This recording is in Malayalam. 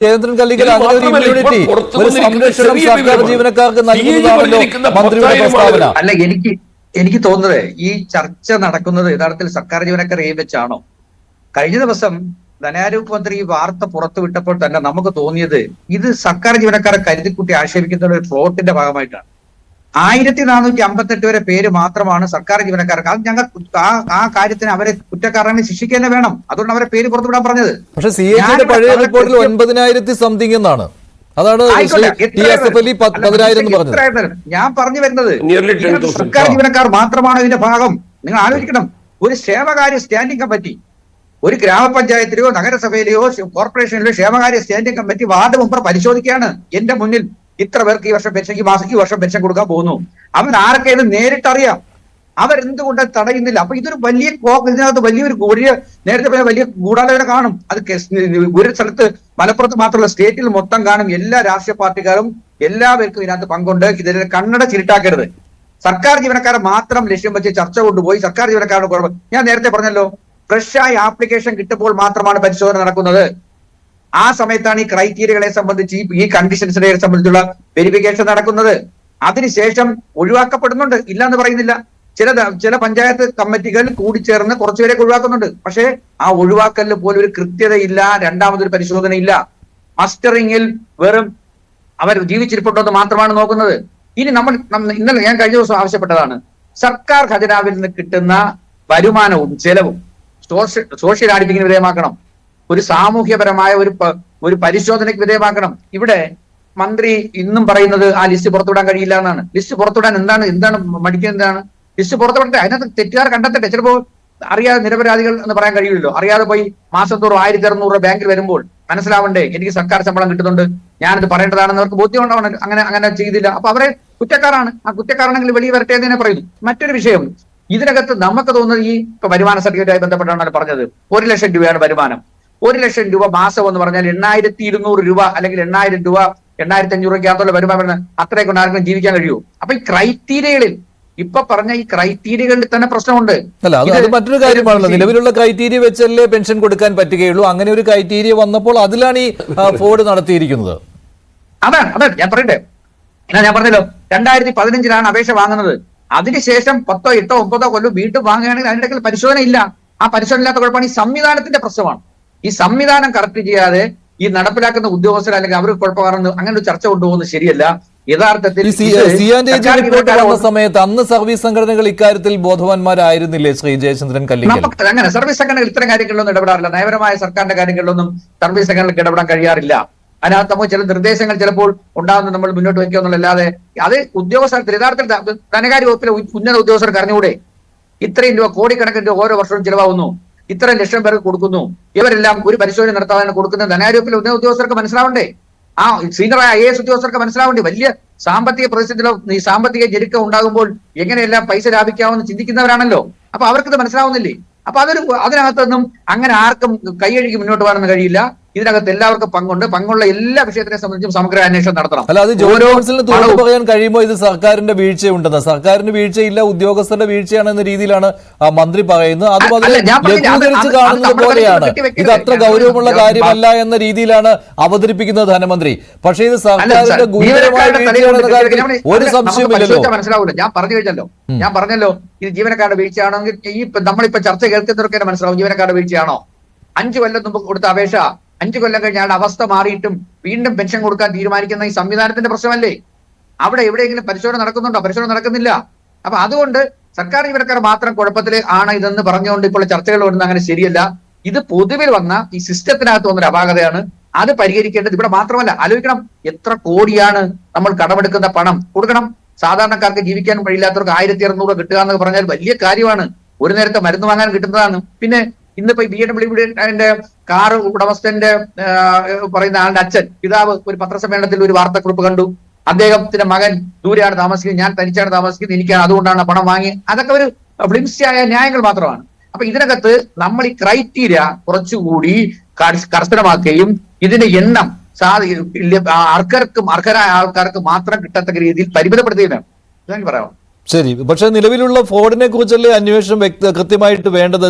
കേന്ദ്രൻ കല്ലിക്കൽ അങ്ങനെ ഒരു മാത്രമല്ല, ഇമ്മ്യൂണിറ്റി ഇപ്പോൾ പുറത്ത് ഒരു സംരക്ഷണം സർക്കാർ ജീവനക്കാർക്ക് നൽകുന്നതാണല്ലോ മന്ത്രിയുടെ പ്രസ്താവന. അല്ല എനിക്ക് എനിക്ക് തോന്നുന്നത് ഈ ചർച്ച നടക്കുന്നത് യഥാർത്ഥത്തിൽ സർക്കാർ ജീവനക്കാരെ ഏം വെച്ചാണോ? കഴിഞ്ഞ ദിവസം ധനാരോഗ്യ മന്ത്രി ഈ വാർത്ത പുറത്തുവിട്ടപ്പോൾ തന്നെ നമുക്ക് തോന്നിയത് ഇത് സർക്കാർ ജീവനക്കാരെ കരുതിക്കുട്ടി ആക്ഷേപിക്കുന്ന ഒരു ഫ്ലോട്ടിന്റെ ഭാഗമായിട്ടാണ്. ആയിരത്തി നാനൂറ്റി അമ്പത്തെട്ട് വരെ പേര് മാത്രമാണ് സർക്കാർ ജീവനക്കാർക്ക്. അത് ഞങ്ങൾ ആ ആ കാര്യത്തിന് അവരെ കുറ്റക്കാരനെ ശിക്ഷിക്കുക തന്നെ വേണം. അതുകൊണ്ട് അവരെ പേര് പുറത്തുവിടാൻ പറഞ്ഞത്. പക്ഷെ സി പഴയ റിപ്പോർട്ടിൽ ഒൻപതിനായിരത്തി സംതിങ് എന്നാണ്. അതാണ് ഞാൻ പറഞ്ഞു വരുന്നത് Nearly ഇതിനകത്ത് 10,000. സർക്കാർ ജീവനക്കാർ മാത്രമാണ് ഇതിന്റെ ഭാഗം. നിങ്ങൾ ആലോചിക്കണം. ഒരു ക്ഷേമകാര്യ സ്റ്റാൻഡിംഗ് കമ്മിറ്റി ഒരു ഗ്രാമപഞ്ചായത്തിലെയോ നഗരസഭയിലെയോ കോർപ്പറേഷനിലെയോ ക്ഷേമകാര്യ സ്റ്റാൻഡിംഗ് കമ്മിറ്റി വാർഡ് മെമ്പർ പരിശോധിക്കുകയാണ് എന്റെ മുന്നിൽ. ഇത്ര പേർക്ക് ഈ വർഷം പെൻഷൻ ഈ മാസം ഈ വർഷം പെൻഷൻ കൊടുക്കാൻ പോകുന്നു. അവൻ ആരൊക്കെയാണ് നേരിട്ടറിയാം. അവരെന്തുകൊണ്ട് തടയുന്നില്ല? അപ്പൊ ഇതൊരു വലിയ കോക്ക് ഇതിനകത്ത് വലിയൊരു വലിയ നേരത്തെ പറഞ്ഞ വലിയ ഗൂഢാലോചന കാണും. അത് ഒരു സ്ഥലത്ത് മലപ്പുറത്ത് മാത്രമല്ല സ്റ്റേറ്റിൽ മൊത്തം കാണും. എല്ലാ രാഷ്ട്രീയ പാർട്ടിക്കാരും എല്ലാവർക്കും ഇതിനകത്ത് പങ്കുണ്ട്. ഇതിനെ കണ്ണട ചിരിട്ടാക്കരുത്. സർക്കാർ ജീവനക്കാരെ മാത്രം ലക്ഷ്യം വെച്ച് ചർച്ച കൊണ്ടുപോയി സർക്കാർ ജീവനക്കാരുടെ കുറവ്. ഞാൻ നേരത്തെ പറഞ്ഞല്ലോ ഫ്രഷായി ആപ്ലിക്കേഷൻ കിട്ടുമ്പോൾ മാത്രമാണ് പരിശോധന നടക്കുന്നത്. ആ സമയത്താണ് ഈ ക്രൈറ്റീരിയകളെ സംബന്ധിച്ച് ഈ- കണ്ടീഷൻസിനെ സംബന്ധിച്ചുള്ള വെരിഫിക്കേഷൻ നടക്കുന്നത്. അതിനുശേഷം ഒഴിവാക്കപ്പെടുന്നുണ്ട്. ഇല്ല എന്ന് പറയുന്നില്ല. ചില ചില പഞ്ചായത്ത് കമ്മിറ്റികൾ കൂടി കൂടിച്ചേർന്ന് കുറച്ചുപേരെ ഒഴിവാക്കുന്നുണ്ട്. പക്ഷേ ആ ഒഴിവാക്കലിൽ പോലും ഒരു കൃത്യതയില്ല രണ്ടാമതൊരു പരിശോധന ഇല്ല മസ്റ്ററിങ്ങിൽ വെറും അവർ ജീവിച്ചിരിപ്പുണ്ടോ എന്ന് മാത്രമാണ് നോക്കുന്നത്. ഇനി നമ്മൾ നമ്മ- ഇന്നലെ ഞാൻ കഴിഞ്ഞ ദിവസം ആവശ്യപ്പെട്ടതാണ്. സർക്കാർ ഖജനാവിൽ നിന്ന് കിട്ടുന്ന വരുമാനവും ചെലവും സോഷ്യൽ സോഷ്യൽ ആഡിറ്റിങ്ങിന് വിധേയമാക്കണം. ഒരു സാമൂഹ്യപരമായ ഒരു ഒരു പരിശോധനയ്ക്ക് വിധേയമാക്കണം. ഇവിടെ മന്ത്രി ഇന്നും പറയുന്നത് ആ ലിസ്റ്റ് പുറത്തുവിടാൻ കഴിയില്ല എന്നാണ്. ലിസ്റ്റ് പുറത്തുവിടാൻ എന്താണ് എന്താണ് മടിക്കുന്നത് എന്താണ്? ലിസ്റ്റ് പുറത്തുവിടട്ടെ. അതിനകത്ത് തെറ്റുകാർ കണ്ടെത്തട്ടെ. ചിലപ്പോൾ അറിയാതെ നിരപരാധികൾ എന്ന് പറയാൻ കഴിയില്ലല്ലോ അറിയാതെ പോയി മാസം തോറും ആയിരത്തി അറുന്നൂറ് രൂപ ബാങ്കിൽ വരുമ്പോൾ മനസ്സിലാവണ്ടേ എനിക്ക് സർക്കാർ ശമ്പളം കിട്ടുന്നുണ്ട് ഞാനിത് പറയേണ്ടതാണെന്ന് അവർക്ക് ബോധ്യം ഉണ്ടാവണം അങ്ങനെ അങ്ങനെ ചെയ്തില്ല. അപ്പൊ അവരെ കുറ്റക്കാരാണ്. ആ കുറ്റക്കാരാണെങ്കിൽ വെളിയിൽ വരട്ടെ എന്ന് പറയുന്നു. മറ്റൊരു വിഷയം ഇതിനകത്ത് നമുക്ക് തോന്നുന്നത് ഈ ഇപ്പൊ വരുമാന സർട്ടിഫിക്കറ്റുമായി ബന്ധപ്പെട്ടാണ് പറഞ്ഞത്. ഒരു ലക്ഷം രൂപയാണ് വരുമാനം. ഒരു ലക്ഷം രൂപ മാസം എന്ന് പറഞ്ഞാൽ എണ്ണായിരത്തി ഇരുന്നൂറ് രൂപ അല്ലെങ്കിൽ എണ്ണായിരം രൂപ എണ്ണായിരത്തി അഞ്ഞൂറ് രൂപയ്ക്കകത്തുള്ള വരുമാനം അത്രയും കൊണ്ട് ആർക്കും ജീവിക്കാൻ കഴിയൂ. അപ്പൊ ഈ ക്രൈറ്റീരിയകളിൽ ഇപ്പൊ പറഞ്ഞ ഈ ക്രൈറ്റീരിയകളിൽ തന്നെ പ്രശ്നമുണ്ട്. അല്ല അത് മറ്റൊരു കാര്യമാണല്ലോ. നിലവിലുള്ള ക്രൈറ്റീരിയ വെച്ചല്ലേ പെൻഷൻ കൊടുക്കാൻ പറ്റുകയുള്ളൂ. അങ്ങനെ ഒരു ക്രൈറ്റീരിയ വന്നപ്പോൾ അതിലാണ് ഈ ഫോർഡ് നടത്തിയിരിക്കുന്നത്. അതാണ് അതാണ്. ഞാൻ പറയട്ടെ. എന്നാ ഞാൻ പറഞ്ഞല്ലോ രണ്ടായിരത്തി പതിനഞ്ചിലാണ് അപേക്ഷ വാങ്ങുന്നത്. അതിനുശേഷം പത്തോ എട്ടോ ഒമ്പതോ കൊല്ലം വീണ്ടും വാങ്ങുകയാണെങ്കിൽ അതിന്റെ പരിശോധന ഇല്ല. ആ പരിശോധന ഇല്ലാത്ത കുഴപ്പമാണ് ഈ സംവിധാനത്തിന്റെ പ്രശ്നമാണ്. ഈ സംവിധാനം കറക്റ്റ് ചെയ്യാതെ ഈ നടപ്പിലാക്കുന്ന ഉദ്യോഗസ്ഥർ അല്ലെങ്കിൽ അവർ കുഴപ്പമാണെന്ന് അങ്ങനെ ഒരു ചർച്ച കൊണ്ടുപോകുന്നത് ശരിയല്ല. യഥാർത്ഥത്തിൽ റിപ്പോർട്ട് വന്ന സമയത്ത് അന്ന് സർവീസ് സംഘടനകൾ ഇക്കാര്യത്തിൽ ബോധവാന്മാരായിരുന്നില്ലേ ശ്രീ ജയചന്ദ്രൻ കല്ലിക്കൽ അങ്ങനെ സർവീസ് സംഘടനകൾ ഇത്തരം കാര്യങ്ങളിലൊന്നും ഇടപെടാറില്ല. നയപരമായ സർക്കാരിന്റെ കാര്യങ്ങളിലൊന്നും സർവീസ് സംഘടനകൾക്ക് ഇടപെടാൻ കഴിയാറില്ല. അതിനകത്ത് നമുക്ക് ചില നിർദ്ദേശങ്ങൾ ചിലപ്പോൾ ഉണ്ടാകുന്ന നമ്മൾ മുന്നോട്ട് വയ്ക്കുക എന്നുള്ളല്ലാതെ അത് ഉദ്യോഗസ്ഥർ യഥാർത്ഥത്തിൽ ധനകാര്യ വകുപ്പിലെ ഉന്നത ഉദ്യോഗസ്ഥർക്ക് അറിഞ്ഞുകൂടെ? ഇത്രയും രൂപ കോടിക്കണക്കിന് രൂപ ഓരോ വർഷവും ചിലവാകുന്നു. ഇത്രയും ലക്ഷം പേർക്ക് കൊടുക്കുന്നു. ഇവരെല്ലാം ഒരു പരിശോധന നടത്താതാണ് കൊടുക്കുന്നത്. ധനാരോഗ്യത്തിലെ ഉന്നത ഉദ്യോഗസ്ഥർക്ക് മനസ്സിലാവണ്ടേ? ആ സീനിയറായ ഐ എസ് ഉദ്യോഗസ്ഥർക്ക് മനസ്സിലാവണ്ടേ? വലിയ സാമ്പത്തിക പ്രതിസന്ധിയിലോ ഈ സാമ്പത്തിക ഞെരുക്കം ഉണ്ടാകുമ്പോൾ എങ്ങനെയെല്ലാം പൈസ ലാഭിക്കാമെന്ന് ചിന്തിക്കുന്നവരാണല്ലോ. അപ്പൊ അവർക്കിത് മനസ്സിലാവുന്നില്ലേ? അപ്പൊ അതൊരു അതിനകത്തൊന്നും അങ്ങനെ ആർക്കും കൈയഴുകി മുന്നോട്ട് പോകാനൊന്നും കഴിയില്ല. ഇതിനകത്ത് എല്ലാവർക്കും പങ്കുണ്ട്. പങ്കുള്ള എല്ലാ വിഷയത്തിനെ സംബന്ധിച്ചും സമഗ്ര അന്വേഷണം നടത്തണം. അല്ല അത് ജോലി കൗൺസിലിന് തുറന്നു പറയാൻ കഴിയുമ്പോൾ ഇത് സർക്കാരിന്റെ വീഴ്ച വീഴ്ചയുണ്ടെന്ന്. സർക്കാരിന്റെ വീഴ്ചയില്ല ഉദ്യോഗസ്ഥരുടെ വീഴ്ചയാണെന്ന രീതിയിലാണ് ആ മന്ത്രി പറയുന്നത്. അതും ലഘൂകരിച്ച് കാണുന്നത് പോലെയാണ്. ഇത് അത്ര ഗൗരവമുള്ള കാര്യമല്ല എന്ന രീതിയിലാണ് അവതരിപ്പിക്കുന്നത് ധനമന്ത്രി. പക്ഷേ ഇത് സർക്കാരിന്റെ സാർ, ഗുരുതരമായ ജീവനക്കാരുടെ വീഴ്ചയാണെന്ന കാര്യത്തിൽ ഒരു സംശയമില്ലല്ലോ മനസ്സിലാവില്ല ഞാൻ പറഞ്ഞു കഴിഞ്ഞല്ലോ. ഞാൻ പറഞ്ഞല്ലോ ഇത് ജീവനക്കാരുടെ വീഴ്ചയാണെങ്കിൽ ഈ നമ്മളിപ്പോ ചർച്ച കേൾക്കുന്നവർക്ക് തന്നെ മനസ്സിലാവും ജീവനക്കാരുടെ വീഴ്ചയാണോ. അഞ്ചു കൊല്ലം മുമ്പ് കൊടുത്ത അപേക്ഷ അഞ്ചു കൊല്ലം കഴിഞ്ഞ് അയാളുടെ അവസ്ഥ മാറിയിട്ടും വീണ്ടും പെൻഷൻ കൊടുക്കാൻ തീരുമാനിക്കുന്ന ഈ സംവിധാനത്തിന്റെ പ്രശ്നമല്ലേ? അവിടെ എവിടെയെങ്കിലും പരിശോധന നടക്കുന്നുണ്ടോ? പരിശോധന നടക്കുന്നില്ല. അപ്പൊ അതുകൊണ്ട് സർക്കാർ ജീവനക്കാർ മാത്രം കുഴപ്പത്തിൽ ആണ് ഇതെന്ന് പറഞ്ഞുകൊണ്ട് ഇപ്പോൾ ചർച്ചകൾ വരുന്നത് അങ്ങനെ ശരിയല്ല. ഇത് പൊതുവിൽ വന്ന ഈ സിസ്റ്റത്തിനകത്ത് വന്നൊരു അപാകതയാണ്. അത് പരിഹരിക്കേണ്ടത് ഇവിടെ മാത്രമല്ല ആലോചിക്കണം. എത്ര കോടിയാണ് നമ്മൾ കടമെടുക്കുന്ന പണം? കൊടുക്കണം. സാധാരണക്കാർക്ക് ജീവിക്കാൻ കഴിയില്ലാത്തവർക്ക് ആയിരത്തി അറുന്നൂറ് കിട്ടുക എന്ന് പറഞ്ഞാൽ വലിയ കാര്യമാണ്. ഒരു നേരത്തെ മരുന്ന് വാങ്ങാൻ കിട്ടുന്നതാണ്. പിന്നെ ഇന്നിപ്പോ ബി അതിന്റെ കാർ ഉടമസ്ഥന്റെ പറയുന്ന ആളുടെ അച്ഛൻ പിതാവ് ഒരു പത്രസമ്മേളനത്തിൽ ഒരു വാർത്തക്കുറിപ്പ് കണ്ടു. അദ്ദേഹത്തിന്റെ മകൻ ദൂരെയാണ് താമസിക്കുന്നത് ഞാൻ തനിച്ചാണ് താമസിക്കുന്നത് എനിക്കാണ് അതുകൊണ്ടാണ് പണം വാങ്ങി അതൊക്കെ ഒരു ഫ്ലിംസിയായ ന്യായങ്ങൾ മാത്രമാണ്. അപ്പൊ ഇതിനകത്ത് നമ്മൾ ഈ ക്രൈറ്റീരിയ കുറച്ചുകൂടി കർശനമാക്കുകയും ഇതിന്റെ എണ്ണം ആൾക്കാർക്കും അർഹരായ ആൾക്കാർക്ക് മാത്രം കിട്ടത്തക്ക രീതിയിൽ പരിമിതപ്പെടുത്തുകയും വേണം. പറയാം ശരി. പക്ഷെ നിലവിലുള്ള ഫോർഡിനെ കുറിച്ചല്ലേ അന്വേഷണം കൃത്യമായിട്ട് വേണ്ടത്?